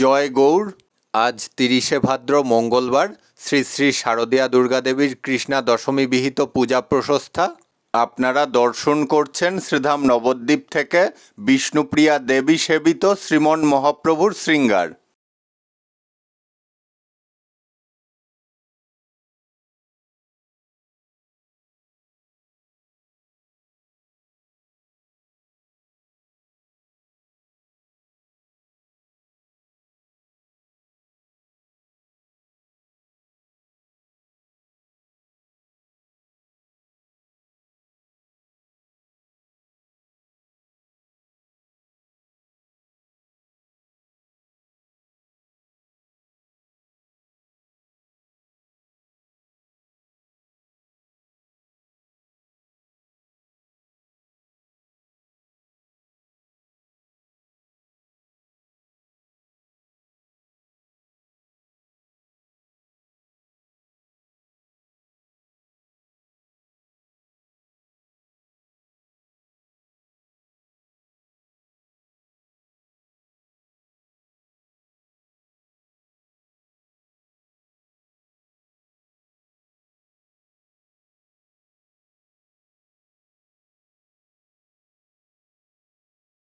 জয় গৌর আজ তিরিশে ভাদ্র মঙ্গলবার, শ্রী শ্রী শারদীয়া দুর্গাদেবীর কৃষ্ণা দশমী বিহিত পূজা প্রশস্তা আপনারা দর্শন করছেন শ্রীধাম নবদ্বীপ থেকে বিষ্ণুপ্রিয়া দেবী সেবিত শ্রীমন মহাপ্রভুর শৃঙ্গার।